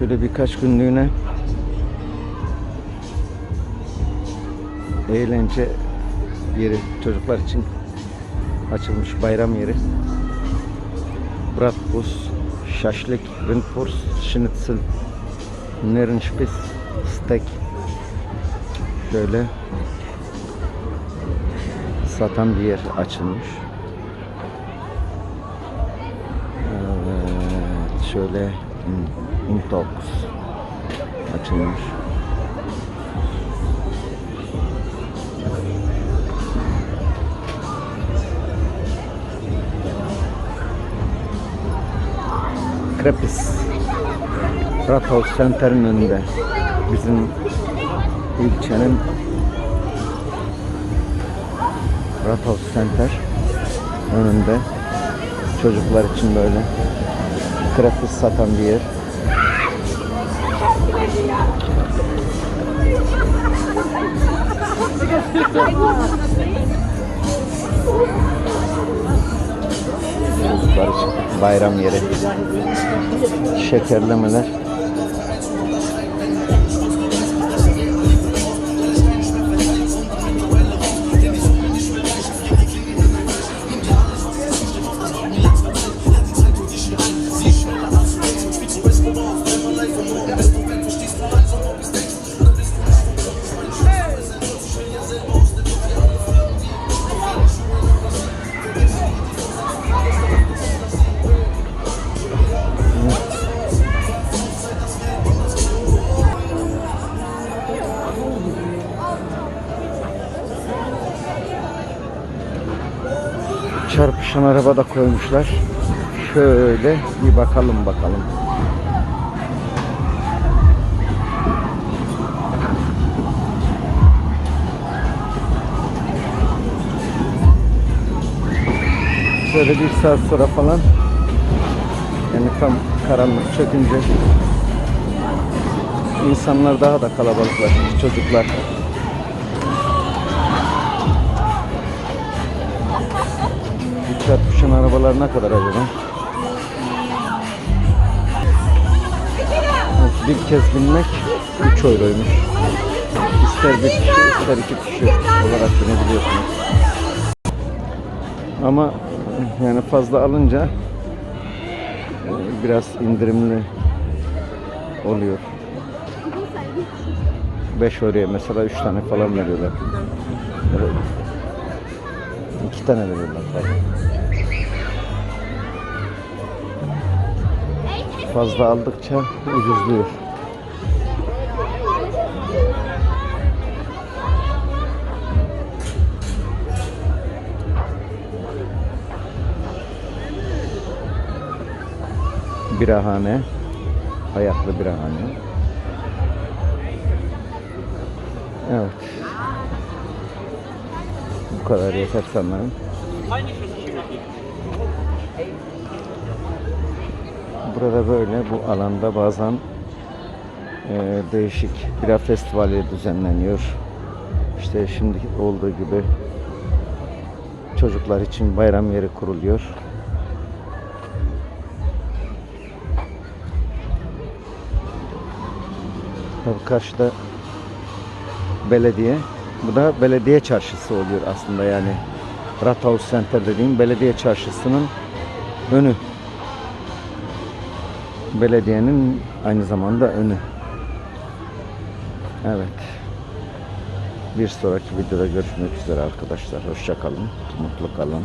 Şöyle birkaç günlüğüne eğlence yeri çocuklar için açılmış bayram yeri. Bratwurst, Şaşlık, Rindwurst, Schnitzel, Nierenspitz, Steak. Şöyle satan bir yer açılmış. Evet, şöyle in- Intox açılmış. Krepis. Rathaus Center'ın önünde. Bizim ilçenin Rathaus Center önünde çocuklar için böyle krepis satan bir yer. İçin bayram yeri. Şekerlemeler. Çarpışan araba da koymuşlar. Şöyle bir bakalım bakalım. Şöyle bir saat sonra falan yani tam karanlık çökünce insanlar daha da kalabalıklaşmış çocuklar. Çarpışan arabalar ne kadar acaba? Evet, bir kez binmek 3 euroymuş. İster bir kişi ister iki kişi olarak binebiliyorsunuz. Ama yani fazla alınca e, biraz indirimli oluyor. 5 euroya mesela 3 tane falan veriyorlar. Evet. İki tane veriyorlar falan. Fazla aldıkça ucuzluyor. Birahane. Ayaklı birahane. Evet. Bu kadar yeter sanırım. Burada böyle bu alanda bazen e, değişik bira festivali düzenleniyor. İşte şimdi olduğu gibi çocuklar için bayram yeri kuruluyor. Tabii karşıda belediye. Bu da belediye çarşısı oluyor aslında yani. Rathaus Center dediğim belediye çarşısının önü. Belediyenin aynı zamanda önü. Evet. Bir sonraki videoda görüşmek üzere arkadaşlar. Hoşça kalın. Mutlu kalın.